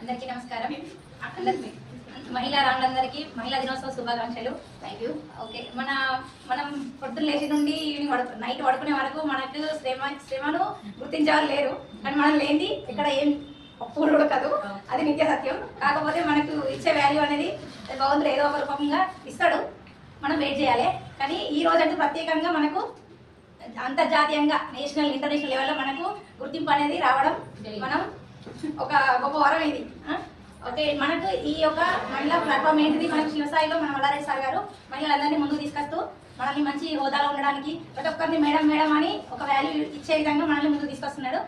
అందరికీ నమస్కారం. మహిళా రాములందరికీ మహిళా దినోత్సవ శుభాకాంక్షలు. థ్యాంక్ యూ ఓకే మన మనం పొద్దున్న లేచి నుండి ఈవినింగ్ పడుకు నైట్ పడుకునే వరకు మనకు శ్రమ శ్రమను గుర్తించేవారు లేరు. కానీ మనం లేనిది ఇక్కడ ఏం అప్పుడు ఉడకదు అది నిత్య సత్యం. కాకపోతే మనకు ఇచ్చే వాల్యూ అనేది భగవంతుడు ఏదో ఒక రూపంగా ఇస్తాడు. మనం వెయిట్ చేయాలి. కానీ ఈ రోజు అంటే ప్రత్యేకంగా మనకు అంతర్జాతీయంగా నేషనల్ ఇంటర్నేషనల్ లెవెల్లో మనకు గుర్తింపు అనేది రావడం మనం ఒక గొప్ప వరం ఇది? ఓకే మనకు ఈ యొక్క మహిళా ప్లాట్ఫామ్ ఏంటిది? మనకు శివసాయిలో మన మల్లారెడ్డి సార్ గారు మహిళలందరినీ ముందుకు తీసుకొస్తూ మనల్ని మంచి హోదాలో ఉండడానికి ప్రతి ఒక్కరిని మేడం మేడం అని ఒక వాల్యూ ఇచ్చే విధంగా మనల్ని ముందుకు తీసుకొస్తున్నాడు.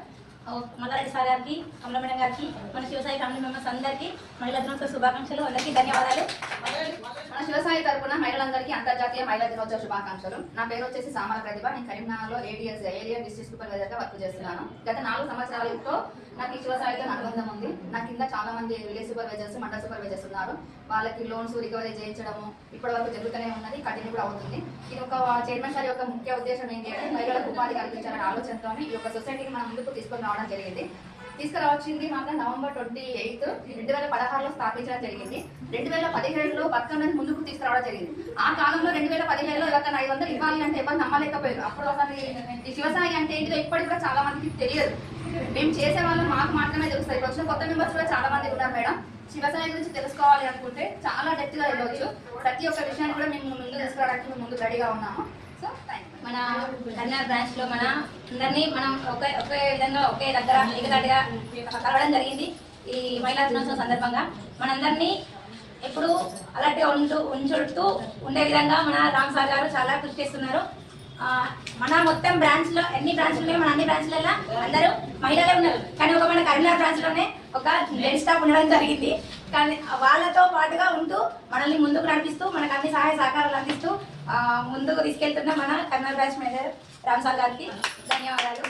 మల్లారెడ్డి సార్ గారికి కమల మేడం గారికి మన శివసాయి ఫ్యామిలీ మెంబర్స్ అందరికీ మహిళా దినోత్సవ శుభాకాంక్షలు. అందరికీ ధన్యవాదాలు. మన శివసాయి తరపున మహిళలందరికీ అంతర్జాతీయ మహిళా దినోత్సవ శుభాకాంక్షలు. నా పేరు వచ్చేసి సామల ప్రతిభ. నేను కరీంనగర్లో ఏటీఎస్ ఏరియా డిస్ట్రిక్ట్ సూపర్వైజర్గా వర్క్ చేస్తున్నాను. గత నాలుగు సంవత్సరాలతో నాకు ఈ శివసాయితో అనుబంధం ఉంది. నా కింద చాలా మంది విలేజ్ సూపర్వైజర్స్ మండల సూపర్వైజర్స్ ఉన్నారు. వాళ్ళకి లోన్స్ రికవరీ చేయించడము ఇప్పటి వరకు జరుగుతూనే ఉన్నది కంటిన్యూ కూడా అవుతుంది. ఇది ఒక చైర్మన్ సార్ యొక్క ముఖ్య ఉద్దేశం ఏంటి అంటే మహిళలకు ఉపాధి కల్పించాలనే ఆలోచనతో ఈ యొక్క సొసైటీని మనం ముందుకు తీసుకొని రావడం జరిగింది. తీసుకురావచ్చింది మాత్రం నవంబర్ ట్వంటీ ఎయిత్ రెండు వేల పదహారులో స్థాపించడం జరిగింది. రెండు వేల పదిహేడులో బతుకమ్మని ముందుకు తీసుకురావడం జరిగింది. ఆ కాలంలో రెండు వేల పదిహేడులో ఎవరికైనా ఐదు వందలు ఇవ్వాలి అంటే ఎవరు నమ్మలేకపోయారు. అప్పుడు అసలు ఈ శివసాయి అంటే ఏంటిదో ఇప్పటికి కూడా చాలా మందికి తెలియదు. మేము చేసే వాళ్ళు మాకు మాత్రమే తెలుస్తాయి. ఇప్పుడు వచ్చిన కొత్త మెంబర్స్ కూడా చాలా మంది ఉన్నారు మేడం. శివసాయి గురించి తెలుసుకోవాలి అనుకుంటే చాలా డెప్త్గా ప్రతి ఒక్క విషయాన్ని కూడా మేము ముందు తెలుసుకోవడానికి మేము ముందు రెడీగా ఉన్నాము. సో మన కర్నాటక బ్రాంచ్లో మన అందరినీ మనం ఒకే ఒకే విధంగా ఒకే దగ్గర ఏకదాటిగా కలవడం జరిగింది ఈ మహిళా దినోత్సవం సందర్భంగా. మనందరినీ ఎప్పుడు అలాంటి ఉంటూ ఉంచుతూ ఉండే విధంగా మన రామ్ సార్ గారు చాలా కృషి చేస్తున్నారు. మన మొత్తం బ్రాంచ్లో ఎన్ని బ్రాంచ్లు ఉన్నాయి? మన అన్ని బ్రాంచ్లలో అందరూ మహిళలే ఉన్నారు. కానీ ఒక మన కరీంనగర్ బ్రాంచ్లోనే ఒక జెంట్స్ ఉండడం జరిగింది. కానీ వాళ్ళతో పాటుగా ఉంటూ మనల్ని ముందుకు నడిపిస్తూ మనకు అన్ని సహాయ సహకారాలు అందిస్తూ ముందుకు తీసుకెళ్తున్న మన Kurnool branch manager Ram sir గారికి ధన్యవాదాలు.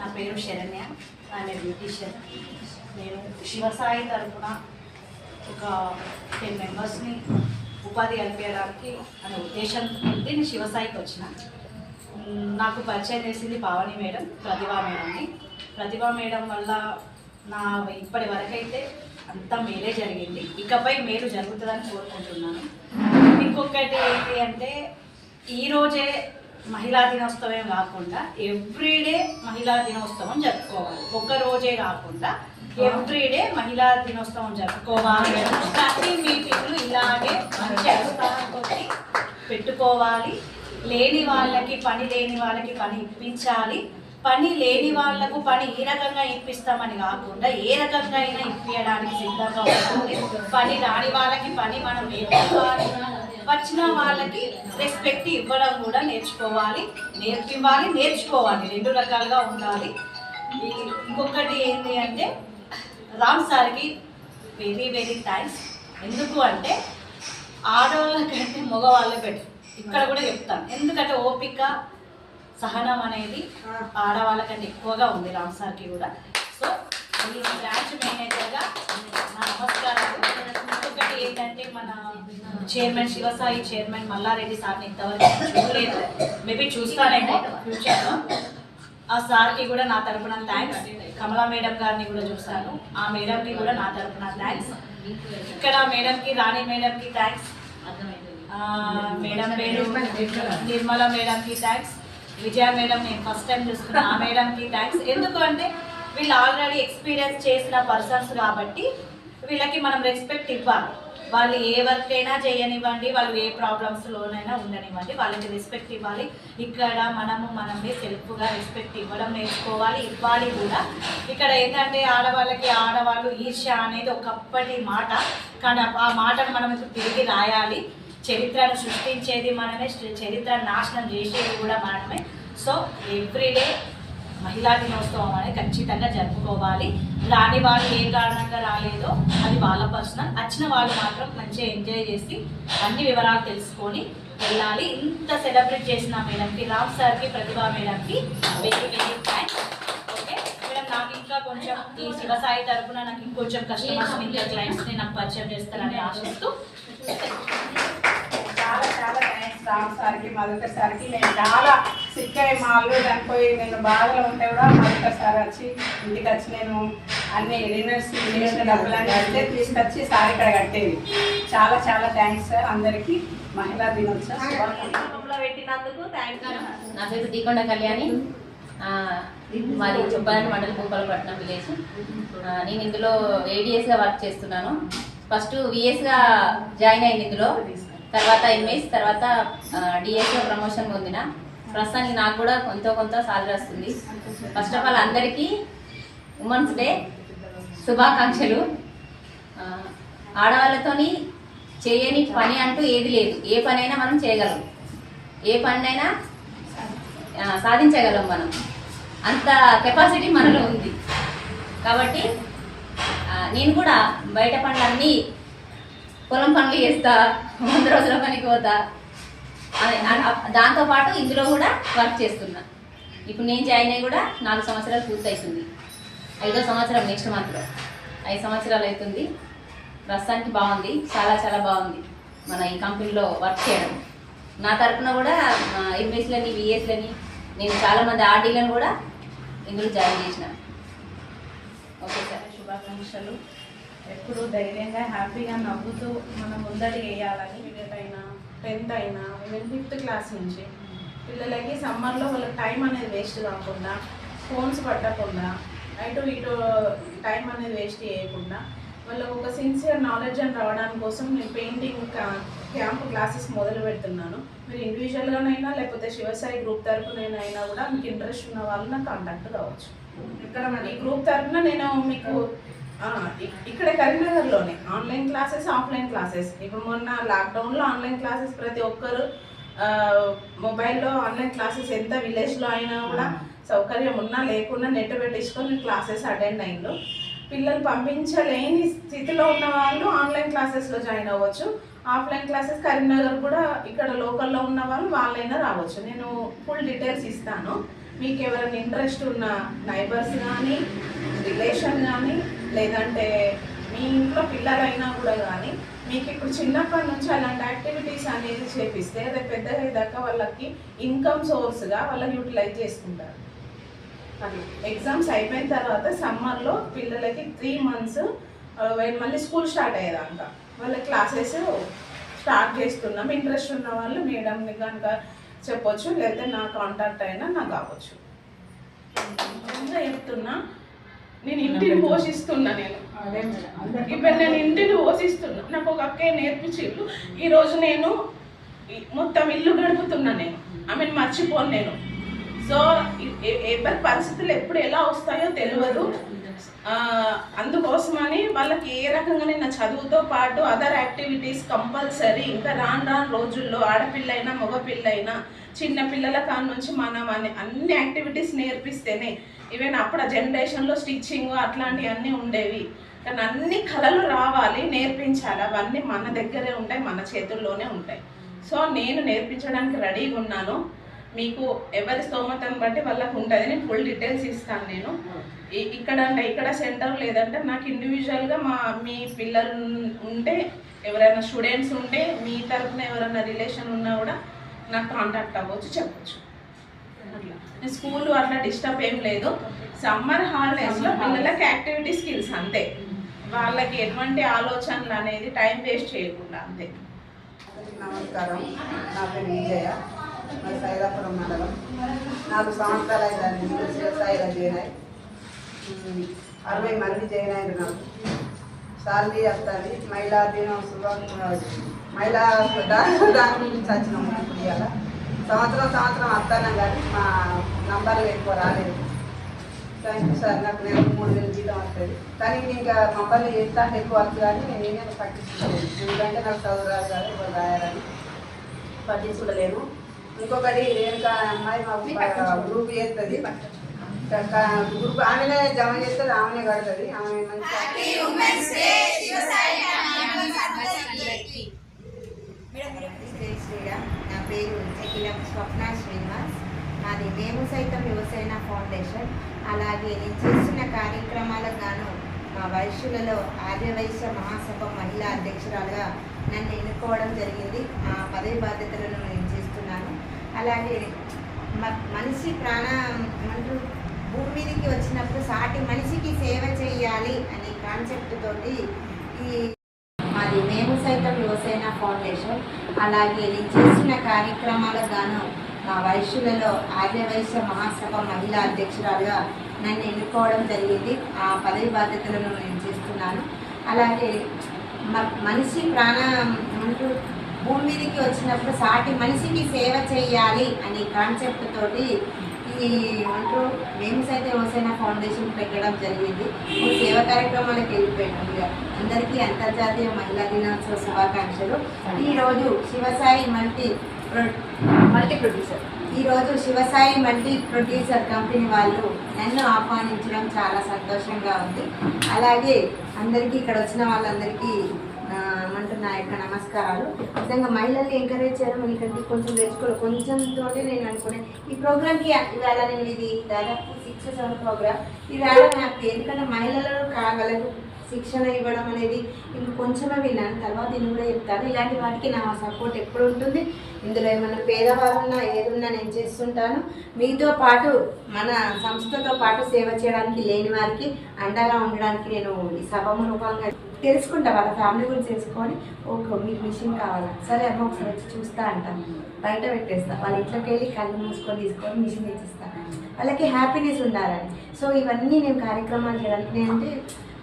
నా పేరు శరణ్య. ఆమె బ్యూటీషియన్. నేను శివసాయి తరఫున ఒక టెన్ మెంబర్స్ని ఉపాధి కల్పించడానికి అనే ఉద్దేశంతో నేను శివసాయికి వచ్చినాను నాకు పరిచయం చేసింది పావని మేడం ప్రతిభా మేడంని. ప్రతిభా మేడం వల్ల నా ఇప్పటి వరకైతే అంతా మేలే జరిగింది. ఇకపై మేలు జరుగుతుందని కోరుకుంటున్నాను. ఇంకొకటి ఏంటి అంటే ఈరోజే మహిళా దినోత్సవం కాకుండా ఎవ్రీడే మహిళా దినోత్సవం జరుపుకోవాలి. ఒక రోజే కాకుండా ఎవ్రీడే మహిళా దినోత్సవం జరుపుకోవాలి. ప్రతి మీటింగ్లు ఇలాగే మంచి పెట్టుకోవాలి. లేని వాళ్ళకి పని లేని వాళ్ళకి పని ఇప్పించాలి. పని లేని వాళ్ళకు పని ఏ రకంగా ఇప్పిస్తామని కాకుండా ఏ రకంగా అయినా ఇప్పించడానికి సిద్ధంగా ఉంటుంది పని రాని వాళ్ళకి పని మనం నేర్చుకోవాలి. వచ్చిన వాళ్ళకి రెస్పెక్ట్ ఇవ్వడం కూడా నేర్చుకోవాలి. నేర్పివ్వాలి నేర్చుకోవాలి. రెండు రకాలుగా ఉండాలి. ఇంకొకటి ఏంటి అంటే రామ్ సార్కి వెరీ వెరీ థ్యాంక్స్ ఎందుకు అంటే ఆడవాళ్ళకంటే మగవాళ్ళే బెటర్ ఇక్కడ కూడా చెప్తాను. ఎందుకంటే ఓపిక సహనం అనేది ఆడవాళ్ళ కంటే ఎక్కువగా ఉంది రామ్ సార్కి కూడా. సో ఈ బ్రాంచ్ మేనేజర్గా నా నమస్కారాలు. ఇంకొకటి ఏంటంటే మన చైర్మన్ శివసాయి చైర్మన్ మల్లారెడ్డి సార్ని ఇంతవరకు చూడలేదు. మేబీ చూస్తానేమో ఫ్యూచర్లో. ఆ సార్కి కూడా నా తరపున థ్యాంక్స్ కమలా మేడం గారిని కూడా చూశాను ఆ మేడంకి కూడా నా తరపున థ్యాంక్స్ ఇక్కడ మేడంకి రాణి మేడంకి థ్యాంక్స్ మేడం పేరు నిర్మల మేడంకి థ్యాంక్స్ విజయ మేడం నేను ఫస్ట్ టైం చూస్తున్నా ఆ మేడంకి థ్యాంక్స్ ఎందుకంటే వీళ్ళు ఆల్రెడీ ఎక్స్పీరియన్స్ చేసిన పర్సన్స్ కాబట్టి వీళ్ళకి మనం రెస్పెక్ట్ ఇవ్వాలి. వాళ్ళు ఏ వర్క్ అయినా చేయనివ్వండి వాళ్ళు ఏ ప్రాబ్లమ్స్లోనైనా ఉండనివ్వండి వాళ్ళకి రెస్పెక్ట్ ఇవ్వాలి. ఇక్కడ మనము మనమే సెల్ఫ్గా రెస్పెక్ట్ ఇవ్వడం నేర్చుకోవాలి ఇవ్వాలి కూడా. ఇక్కడ ఏంటంటే ఆడవాళ్ళకి ఆడవాళ్ళు ఈర్ష్య అనేది ఒకప్పటి మాట. కానీ ఆ మాటను మనం తిరిగి రాయాలి. చరిత్రను సృష్టించేది మనమే చరిత్రను నాశనం చేసేది కూడా మనమే. సో ఎవ్రీడే మహిళా దినోత్సవం అనేది ఖచ్చితంగా జరుపుకోవాలి. రాని వాళ్ళు ఏ కారణంగా రాలేదో అది వాళ్ళ పర్సనల్. వచ్చిన వాళ్ళు మాత్రం మంచిగా ఎంజాయ్ చేసి అన్ని వివరాలు తెలుసుకొని వెళ్ళాలి. ఇంత సెలబ్రేట్ చేసిన మేడంకి రామ్ సార్కి ప్రతిభా మేడంకి very very thanks okay madam నాకు ఇంకా కొంచెం ఈ శివసాయి తరఫున నాకు ఇంకొంచెం కస్టమర్స్ ఇంకా క్లయింట్స్ని నాకు పరిచయం చేస్తారని ఆశిస్తూ. రామ్ సార్ సార్కి మధుకర్ సార్కి. నేను చాలా సిక్ అయ్యి మా అల్లు చనిపోయి నేను బాధలో ఉంటే కూడా మధుకర్ సార్ వచ్చి ఇంటికి వచ్చి నేను అన్ని రినర్స్ చేసిన డబ్బులన్నీ అయితే తీసుకొచ్చి సార్ ఇక్కడ కట్టేది. చాలా చాలా థ్యాంక్స్ సార్. అందరికీ మహిళా దినోత్సవం. పెట్టినందుకు థ్యాంక్స్ నా పేరు దీకొండ కళ్యాణి. మాది చుబ్బాలని మండలి భూపాలపట్నం విలేజ్ నేను ఇందులో ఏడిఎస్గా వర్క్ చేస్తున్నాను. ఫస్ట్ విఎస్గా జాయిన్ అయింది ఇందులో. తర్వాత ఎంఎస్ తర్వాత డిఎస్ఓ ప్రమోషన్ పొందిన. ప్రస్తుతానికి నాకు కూడా కొంత కొంత సాలరీ వస్తుంది. ఫస్ట్ ఆఫ్ ఆల్ అందరికీ ఉమెన్స్ డే శుభాకాంక్షలు. ఆడవాళ్ళతోని చేయని పని అంటూ ఏది లేదు. ఏ పనైనా మనం చేయగలం. ఏ పనినైనా సాధించగలం మనం. అంత కెపాసిటీ మనలో ఉంది. కాబట్టి నేను కూడా బయట పనులన్నీ పొలం పనులు చేస్తా వంద రోజుల పనికి పోతా. ఆ- ఆ- దాంతోపాటు ఇందులో కూడా వర్క్ చేస్తున్నా. ఇప్పుడు నేను జాయిన్ అయ్యి కూడా నాలుగు సంవత్సరాలు పూర్తవుతుంది ఐదో సంవత్సరం నెక్స్ట్ మంత్లో ఐదు సంవత్సరాలు అవుతుంది. ప్రస్తుతానికి బాగుంది. చాలా చాలా బాగుంది. మన ఈ కంపెనీలో వర్క్ చేయడం. నా తరపున కూడా ఎంఎస్లని విఎస్లని నేను చాలా మంది ఆర్డీలను కూడా ఇందులో జాయిన్ చేసిన. Okay sir. శుభాకాంక్షలు. ఎప్పుడు ధైర్యంగా హ్యాపీగా నవ్వుతూ మనం ముందడి వేయాలని ఇంటర్మీడియట్ అయినా టెన్త్ అయినా ఈవెన్ ఫిఫ్త్ క్లాస్ నుంచి పిల్లలకి సమ్మర్లో వాళ్ళ టైం అనేది వేస్ట్ కాకుండా ఫోన్స్ పట్టకుండా అటు ఇటు టైం అనేది వేస్ట్ చేయకుండా వాళ్ళకు ఒక సిన్సియర్ నాలెడ్జ్ అని రావడానికి కోసం నేను పెయింటింగ్ క్యాంప్ క్లాసెస్ మొదలు పెడుతున్నాను. మీరు ఇండివిజువల్గానైనా లేకపోతే శివసాయి గ్రూప్ తరపునైనా అయినా కూడా మీకు ఇంట్రెస్ట్ ఉన్న వాళ్ళు నాకు కాంటాక్ట్ కావచ్చు. ఇక్కడ మన ఈ గ్రూప్ తరపున నేను మీకు ఇక్కడ కరీంనగర్లోనే. ఆన్లైన్ క్లాసెస్ ఆఫ్లైన్ క్లాసెస్ ఇప్పుడు మొన్న లాక్డౌన్లో ఆన్లైన్ క్లాసెస్ ప్రతి ఒక్కరు మొబైల్లో ఆన్లైన్ క్లాసెస్ ఎంత విలేజ్లో అయినా కూడా సౌకర్యం ఉన్నా లేకున్నా నెట్ పెట్టించుకొని క్లాసెస్ అటెండ్ అయిండు పిల్లలు పంపించలేని స్థితిలో ఉన్న వాళ్ళు ఆన్లైన్ క్లాసెస్లో జాయిన్ అవ్వచ్చు. ఆఫ్లైన్ క్లాసెస్ కరీంనగర్ కూడా ఇక్కడ లోకల్లో ఉన్న వాళ్ళు వాళ్ళైనా రావచ్చు. నేను ఫుల్ డీటెయిల్స్ ఇస్తాను. మీకు ఎవరైనా ఇంట్రెస్ట్ ఉన్న నైబర్స్ కానీ రిలేషన్ కానీ లేదంటే మీ ఇంట్లో పిల్లలైనా కూడా కానీ మీకు ఇప్పుడు చిన్నప్పటి నుంచి అలాంటి యాక్టివిటీస్ అనేది చేపిస్తే రేపు పెద్దగా అయ్యేదాకా వాళ్ళకి ఇన్కమ్ సోర్స్గా వాళ్ళకి యూటిలైజ్ చేసుకుంటారు. అది. ఎగ్జామ్స్ అయిపోయిన తర్వాత సమ్మర్లో పిల్లలకి త్రీ మంత్స్ మళ్ళీ స్కూల్ స్టార్ట్ అయ్యేదాకా వాళ్ళ క్లాసెస్ స్టార్ట్ చేస్తున్నాం. ఇంట్రెస్ట్ ఉన్న వాళ్ళు మేడంని కనుక చెప్పొచ్చు లేకపోతే నా కాంటాక్ట్ అయినా నాకు కావచ్చు. ఇంకా చెప్తున్నా నేను ఇంటిని పోషిస్తున్నా నేను. ఇప్పుడు నేను ఇంటిని పోషిస్తున్నా. నాకు ఒక అక్కయ్య నేర్పించిండ్రు ఈరోజు నేను ఈ- మొత్తం ఇల్లు గడుపుతున్నా నేను. ఆమెను మర్చిపోను నేను. సో ఎవరి పరిస్థితులు ఎప్పుడు ఎలా వస్తాయో తెలియదు. అందుకోసమని వాళ్ళకి ఏ రకంగా నా చదువుతో పాటు అదర్ యాక్టివిటీస్ కంపల్సరీ ఇంకా రాను రాను రోజుల్లో ఆడపిల్లైనా మగపిల్లైనా చిన్న పిల్లల కాడ నుంచి మనం అన్ని యాక్టివిటీస్ నేర్పిస్తేనే ఈవెన్ అప్పుడు ఆ జనరేషన్లో స్టిచ్చింగ్ అట్లాంటివన్నీ ఉండేవి. కానీ అన్ని కళలు రావాలి నేర్పించాలి. అవన్నీ మన దగ్గరే ఉంటాయి మన చేతుల్లోనే ఉంటాయి. సో నేను నేర్పించడానికి రెడీగా ఉన్నాను. మీకు ఎవరి స్తోమతను బట్టి వాళ్ళకు ఉంటుంది. నేను ఫుల్ డీటెయిల్స్ ఇస్తాను నేను. ఇక్కడ అంటే ఇక్కడ సెంటర్ లేదంటే నాకు ఇండివిజువల్గా మా మీ పిల్లలు ఉంటే ఎవరైనా స్టూడెంట్స్ ఉంటే మీ తరఫున ఎవరైనా రిలేషన్ ఉన్నా కూడా నాకు కాంటాక్ట్ అవ్వచ్చు చెప్పచ్చు. స్కూల్ అట్లా డిస్టర్బ్ ఏం లేదు. సమ్మర్ హాలిడేస్లో పిల్లలకి యాక్టివిటీ స్కిల్స్ అంతే. వాళ్ళకి ఎటువంటి ఆలోచనలు అనేది టైం వేస్ట్ చేయకుండా అంతే. నమస్కారం. నా పేరు విజయ. మా సైదాపురం మండలం. నాలుగు సంవత్సరాలు అయిందండి. వ్యవసాయంలో జాయిన్ అయ్యి. అరవై మంది జాయిన్ అయ్యారు నాకు. సాలరీ వస్తుంది. మహిళా దినోత్సవం మహిళా దాని దాని గురించి వచ్చినాము ఇప్పుడు ఇవాళ. సంవత్సరం సంవత్సరం వస్తాను కానీ మా నంబర్లు ఎక్కువ రాలేదు. థ్యాంక్ యూ సార్ నాకు నెలకు మూడు వేలు జీతం వస్తుంది. కానీ ఇంకా మమ్మల్ని అంటే ఎక్కువ వస్తుంది కానీ నేనే పట్టించుకోలేదు. ఎందుకంటే నాకు చదువు రాదు కదా ఇప్పుడు రాయాలని పట్టించుకోలేను ఇంకొకటి రేణుకా అమ్మాయి మా గ్రూప్ చేస్తుంది. గ్రూప్ ఆమెనే జమ చేస్తుంది ఆమెనే కడుతుంది. ఆమె మంచిగా నా పేరు చెకిలం స్వప్న శ్రీనివాస్. నాది మేము సైతం యువసేన ఫౌండేషన్. అలాగే నేను చేసిన కార్యక్రమాలకు గాను మా వయస్సులలో ఆర్యవైశ్య మహాసభ మహిళా అధ్యక్షురాలుగా నన్ను ఎన్నుకోవడం జరిగింది. ఆ పదవి బాధ్యతలను నేను చేస్తున్నాను. అలాగే మ- మనిషి ప్రాణ ఏమంటారు భూమి మీదకి వచ్చినప్పుడు సాటి మనిషికి సేవ చేయాలి అనే కాన్సెప్ట్ తోటి ఈ మాది మేము సైతం యువసేన ఫౌండేషన్ అలాగే నేను చేసిన కార్యక్రమాలకు గాను మా వయస్సులలో ఆర్యవైశ్య మహాసభ మహిళా అధ్యక్షురాలుగా నన్ను ఎన్నుకోవడం జరిగింది. ఆ పదవి బాధ్యతలను నేను చేస్తున్నాను. అలాగే మ- మనిషి ప్రాణ భూమి మీదకి వచ్చినప్పుడు సాటి మనిషికి సేవ చేయాలి అనే కాన్సెప్ట్ తోటి ఈ ఏమంటారు మేము సైతం యువసేన ఫౌండేషన్ పెట్టడం జరిగింది. సేవా కార్యక్రమాలకు వెళ్ళిపోయినాం. ఇక అందరికీ అంతర్జాతీయ మహిళా దినోత్సవ శుభాకాంక్షలు. ఈరోజు Shivasai multi pro- multi producer. ఈరోజు శివసాయి మల్టీ ప్రొడ్యూసర్ కంపెనీ వాళ్ళు నన్ను ఆహ్వానించడం చాలా సంతోషంగా ఉంది. అలాగే అందరికీ ఇక్కడ వచ్చిన వాళ్ళందరికీ నా యొక్క నమస్కారాలు. నిజంగా మహిళల్ని ఎంకరేజ్ చేయడం ఎందుకంటే కొంచెం నేర్చుకోవాలి. కొంచెం తోటి నేను అనుకునే ఈ ప్రోగ్రామ్కి ఇవాళ నేను ఇది దాదాపు సిక్స్ సెవెన్ ప్రోగ్రామ్ ఇవాళ నాకు ఎందుకంటే మహిళలు కా- వాళ్ళకు శిక్షణ ఇవ్వడం అనేది ఇంక కొంచెమే విన్నాను. తర్వాత నేను కూడా చెప్తాను. ఇలాంటి వాటికి నా సపోర్ట్ ఎప్పుడు ఉంటుంది? ఇందులో ఏమైనా పేదవారు ఉన్నా ఏదున్నా నేను చేస్తుంటాను. మీతో పాటు మన సంస్థతో పాటు సేవ చేయడానికి లేని వారికి అండగా ఉండడానికి నేను ఈ సభ రూపంగా తెలుసుకుంటా వాళ్ళ ఫ్యామిలీ గురించి తెలుసుకొని ఓకే మీకు మిషన్ కావాలా? సరే అమ్మ ఒకసారి వచ్చి చూస్తా అంటాను బయట పెట్టేస్తా. వాళ్ళ ఇంట్లోకి వెళ్ళి కళ్ళు మూసుకొని తీసుకొని మిషన్ తెచ్చిస్తా. వాళ్ళకి హ్యాపీనెస్ ఉండాలని. సో ఇవన్నీ నేను కార్యక్రమాలు చేయడానికి అంటే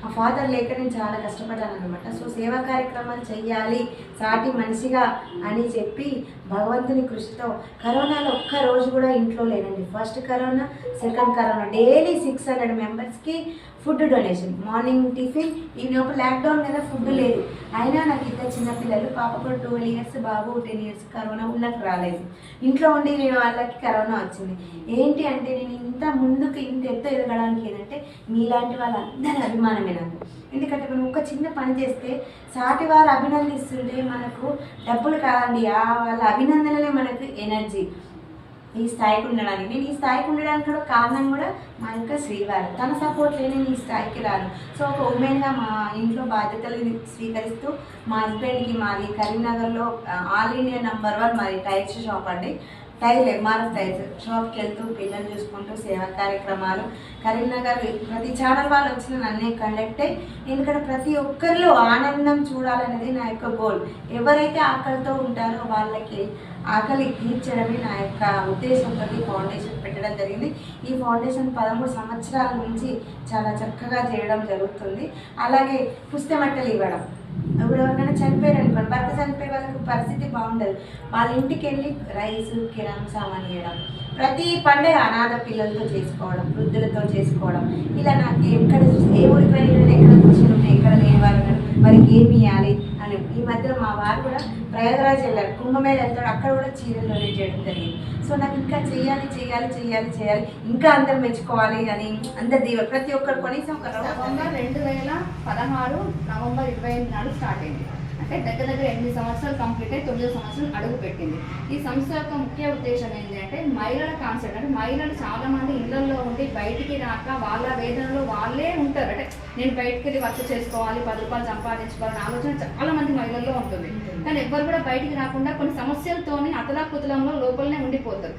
మా ఫాదర్ లేక నేను చాలా కష్టపడ్డాను అనమాట సో సేవా కార్యక్రమాలు చెయ్యాలి సాటి మనిషిగా అని చెప్పి భగవంతుని కృషితో కరోనాలో ఒక్క రోజు కూడా ఇంట్లో లేనండి. First corona second corona. Daily six hundred మెంబర్స్కి food donation morning tiffin evening lockdown కదా ఫుడ్ లేదు. అయినా నాకు ఇద్దరు చిన్నపిల్లలు పాప కూడా ట్వెల్వ్ ఇయర్స్ బాబు టెన్ ఇయర్స్ కరోనా ఉన్నకు రాలేదు. ఇంట్లో ఉండి నేను వాళ్ళకి కరోనా వచ్చింది. ఏంటి అంటే నేను ఇంత ముందుకు ఇంత ఎత్తు ఎదగడానికి ఏంటంటే మీలాంటి వాళ్ళందరి అభిమానమే నాకు ఎందుకంటే మనం ఒక చిన్న పని చేస్తే సాటి వారు అభినందిస్తుంటే మనకు డబ్బులు కాదండి ఆ వాళ్ళ అభినందనలే మనకు ఎనర్జీ. ఈ స్థాయికి ఉండడానికి. నేను ఈ స్థాయికి ఉండడానికి కూడా కారణం కూడా మా యొక్క శ్రీవారు. తన సపోర్ట్ లేని నేను ఈ స్థాయికి రాను సో ఒక ఉమెన్గా మా ఇంట్లో బాధ్యతలు స్వీకరిస్తూ మా హస్బెండ్కి మాది కరీంనగర్లో ఆల్ ఇండియా నెంబర్ వన్ మాది టైల్స్ షాప్ అండి. టైల్ ఎంఆర్ఎఫ్ టైల్స్ షాప్కి వెళ్తూ పిల్లలు చూసుకుంటూ సేవా కార్యక్రమాలు. కరీంనగర్ ప్రతి ఛానల్ వాళ్ళు వచ్చిన నన్నే కండక్ట్ అయ్యి ఎందుకంటే ప్రతి ఒక్కరిలో ఆనందం చూడాలనేది నా యొక్క గోల్ ఎవరైతే ఆకలితో ఉంటారో వాళ్ళకి ఆకలి తీర్చడమే నా యొక్క ఉద్దేశంతో ఫౌండేషన్ పెట్టడం జరిగింది. ఈ ఫౌండేషన్ పదమూడు సంవత్సరాల నుంచి చాలా చక్కగా చేయడం జరుగుతుంది. అలాగే పుస్తమట్టలు ఇవ్వడం. ఇప్పుడు ఎవరికైనా చనిపోయారు అనుకోండి భర్త చనిపోయే వాళ్ళకి పరిస్థితి బాగుండదు. వాళ్ళ ఇంటికి వెళ్ళి రైస్ కిరాణా సామాన్ ఇవ్వడం ప్రతి పండుగ అనాథ పిల్లలతో చేసుకోవడం వృద్ధులతో చేసుకోవడం. ఇలా నాకు ఎక్కడ చూసి ఏ ఊరికి వెళ్ళిన ఎక్కడ కూర్చుని ఉన్నాయి ఎక్కడ లేని వారు వారికి ఏమి ఇవ్వాలి అని. ఈ మధ్యలో మా వారు కూడా ప్రయాగరాజ్ వెళ్ళారు. కుంభమేళ వెళ్తాడు. అక్కడ కూడా చీరలు డొనేట్ చేయడం జరిగింది. సో నాకు ఇంకా చేయాలి చేయాలి చేయాలి చేయాలి. ఇంకా అందరు మెచ్చుకోవాలి అని అందరు దీవ ప్రతి ఒక్కరు కనీసం ఒక నవంబర్ రెండు వేల పదహారు నవంబర్ ఇరవై ఎనిమిది నాడు స్టార్ట్ అయింది. అంటే దగ్గర దగ్గర ఎనిమిది సంవత్సరాలు కంప్లీట్ అయి తొమ్మిది సంవత్సరాలు అడుగు పెట్టింది. ఈ సంస్థ యొక్క ముఖ్య ఉద్దేశం ఏంటి అంటే మహిళల కాన్సెప్ట్. అంటే మహిళలు చాలామంది ఇళ్ళలో ఉండి బయటికి రాక వాళ్ళ వేదనలో వాళ్ళే ఉంటారు. అంటే నేను బయటికి వెళ్ళి వర్క్ చేసుకోవాలి పది రూపాయలు సంపాదించుకోవాలని ఆలోచన చాలా మంది మహిళల్లో ఉంటుంది. కానీ ఎవ్వరు కూడా బయటికి రాకుండా కొన్ని సమస్యలతోనే అతలా కుతలంలో లోపలనే ఉండిపోతారు.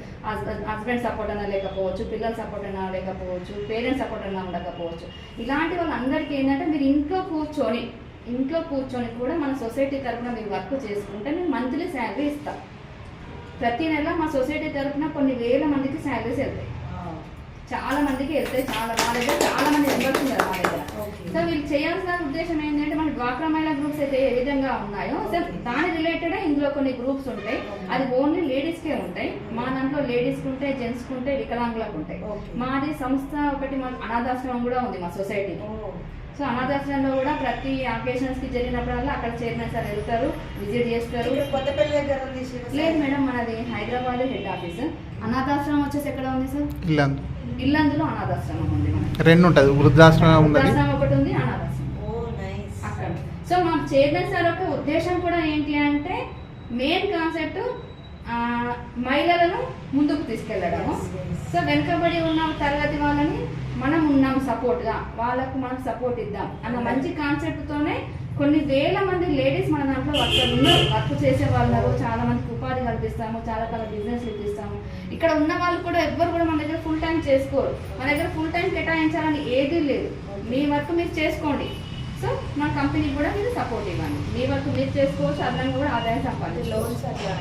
హస్బెండ్ సపోర్ట్ అన్నా లేకపోవచ్చు పిల్లల సపోర్ట్ అన్నా లేకపోవచ్చు పేరెంట్స్ సపోర్ట్ అన్నా ఉండకపోవచ్చు. ఇలాంటి వాళ్ళందరికీ ఏంటంటే మీరు ఇంట్లో కూర్చొని ఇంట్లో కూర్చొని కూడా మన సొసైటీ తరపున మీరు వర్క్ చేసుకుంటే నేను మంత్లీ శాలరీ ఇస్తాం. ప్రతి నెల మా సొసైటీ తరపున కొన్ని వేల మందికి శాలరీస్ వెళ్తాయి. చాలా మందికి వెళ్తాయి చాలా మా దగ్గర చాలా మంది మెంబర్స్ ఉన్నారు మా దగ్గర. సో వీళ్ళు చేయాల్సిన ఉద్దేశం ఏంటంటే మన డ్వాక్రా మహిళా గ్రూప్స్ అయితే ఏ విధంగా ఉన్నాయో సో దాని రిలేటెడ్ ఇందులో కొన్ని గ్రూప్స్ ఉంటాయి. అది ఓన్లీ లేడీస్కే ఉంటాయి. మా దాంట్లో లేడీస్కి ఉంటాయి జెంట్స్కి ఉంటాయి వికలాంగులకు ఉంటాయి. మాది సంస్థ ఒకటి మా అనాథాశ్రమం కూడా ఉంది మా సొసైటీకి సో అనాథాశ్రమంలో కూడా ప్రతి అకేషన్స్కి జరిగినప్పుడల్లా అక్కడ చైర్మన్ సార్ వెళ్తారు విజిట్ చేస్తారు. కొత్తపల్లి దగ్గర. లేదు మేడం మనది హైదరాబాద్ హెడ్ ఆఫీస్. అనాథాశ్రమం వచ్చేసి ఎక్కడ ఉంది సార్? ఇల్లందు. ఇల్లందులో అనాథాశ్రమం ఉంది రెండు ఉంటుంది. వృద్ధాశ్రమం ఒకటి ఉంది అనాథాశ్రమం. Oh nice. అక్కడ. సో మా చైర్మన్ సార్ యొక్క ఉద్దేశం కూడా ఏంటి అంటే మెయిన్ కాన్సెప్ట్ మహిళలను ముందుకు తీసుకెళ్ళడము సో వెనుకబడి ఉన్న తరగతి వాళ్ళని మనం ఉన్నాం సపోర్ట్గా. వాళ్ళకు మనం సపోర్ట్ ఇద్దాం అన్న మంచి కాన్సెప్ట్తోనే కొన్ని వేల మంది లేడీస్ మన దాంట్లో ఉన్నారు. వర్క్ చేసే వాళ్ళు. చాలా మందికి ఉపాధి కల్పిస్తాము చాలా రకాల బిజినెస్ ఇప్పిస్తాము. ఇక్కడ ఉన్న వాళ్ళు కూడా ఎవ్వరు కూడా మన దగ్గర ఫుల్ టైం చేసుకోరు. మన దగ్గర ఫుల్ టైం కేటాయించాలని ఏదీ లేదు. మీ వర్క్ మీరు చేసుకోండి. సో మా కంపెనీకి కూడా మీరు సపోర్ట్ ఇవ్వండి. మీ వర్క్ మీరు చేసుకోవచ్చు అదనంగా కూడా ఆదాయం సంపాదించవచ్చు. లోన్స్ అట్లా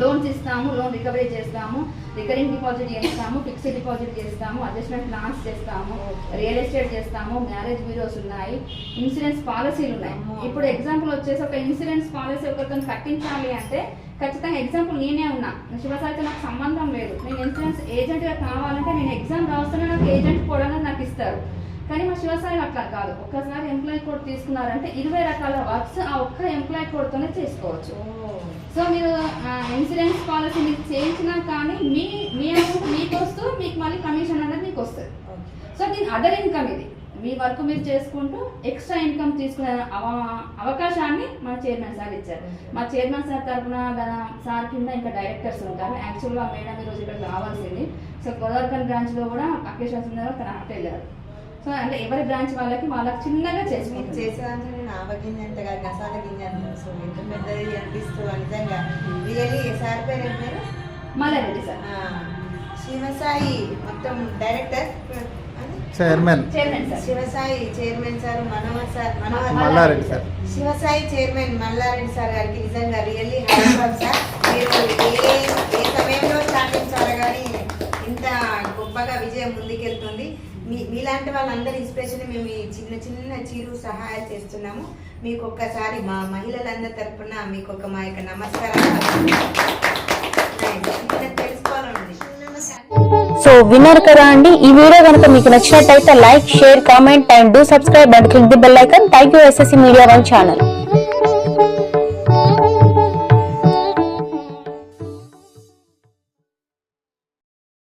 లోన్స్ ఇస్తాము లోన్ రికవరీ చేస్తాము రికరింగ్ డిపాజిట్ చేస్తాము ఫిక్స్డ్ డిపాజిట్ చేస్తాము అడ్జస్ట్మెంట్ ప్లాన్స్ చేస్తాము రియల్ ఎస్టేట్ చేస్తాము మ్యారేజ్ బ్యూరోస్ ఉన్నాయి ఇన్సూరెన్స్ పాలసీలు ఉన్నాయి. ఇప్పుడు ఎగ్జాంపుల్ వచ్చేసి ఒక ఇన్సూరెన్స్ పాలసీ ఒకరితో కట్టించాలి అంటే ఖచ్చితంగా ఎగ్జాంపుల్ నేనే ఉన్నా. శివసాయితో నాకు సంబంధం లేదు. నేను ఇన్సూరెన్స్ ఏజెంట్గా కావాలంటే నేను ఎగ్జామ్ రాస్తేనే నాకు ఏజెంట్ కూడా నాకు ఇస్తారు. కానీ మా శివసాయి అట్లా కాదు. ఒక్కసారి ఎంప్లాయీ కోడ్ తీసుకున్నారంటే ఇరవై రకాల వర్క్స్ ఆ ఒక్క ఎంప్లాయీ కోడ్తోనే చేసుకోవచ్చు. సో మీరు ఇన్సూరెన్స్ పాలసీ మీకు చేయించినా కానీ మీ మీ అమౌంట్ మీకు వస్తూ మీకు మళ్ళీ కమిషన్ అనేది మీకు వస్తుంది. సో దీని అదర్ ఇన్కమ్ ఇది. మీ వర్క్ మీరు చేసుకుంటూ ఎక్స్ట్రా ఇన్కమ్ తీసుకునే అవ- అవకాశాన్ని మా చైర్మన్ సార్ ఇచ్చారు. మా చైర్మన్ సార్ తరఫున సార్ కింద ఇంకా డైరెక్టర్స్ ఉంటారు. యాక్చువల్గా మేడం ఈరోజు ఇక్కడికి రావాల్సింది. సో గోదావరికన్ బ్రాంచ్లో కూడా అకేషన్స్ ఉన్నారు తన వెళ్ళారు. సో అంటే ఎవరి బ్రాంచ్ వాళ్ళకి వాళ్ళకి చిన్నగా మీరు చేసుకుంటారు చేసేదాంట్లో నేను ఆవగింజ అంత కాదు గసాల గింజ అంత సో ఎంత పెద్దది అనిపిస్తూ నిజంగా. రియల్లీ సార్ పేరు ఏం పేరు? మల్లారెడ్డి సార్. శివసాయి మొత్తం director? Chairman. Chairman sir. Shivasai chairman sir Manohar sir Manohar Mallareddy sir. Shivasai chairman Mallareddy sir గారికి నిజంగా రియల్లీ హ్యాపీ సార్. మీరు ఏ ఏ సమయంలో స్థాపించారో కానీ ఇంత గొప్పగా విజయం ముందుకెళ్తుంది. మీ మీలాంటి వాళ్ళందరి ఇన్స్పిరేషన్ మేము ఈ చిన్న చిన్న చీరు సహాయాలు చేస్తున్నాము. మీకు ఒక్కసారి మా మహిళలందరి తరఫున మీకు ఒక మా యొక్క నమస్కారం తెలుసుకోవాలండి. సో విన్నారు కదా అండి? ఈ వీడియో కనుక మీకు నచ్చినట్టయితే like share comment and do subscribe and click the bell icon. Thank you SSC media one channel.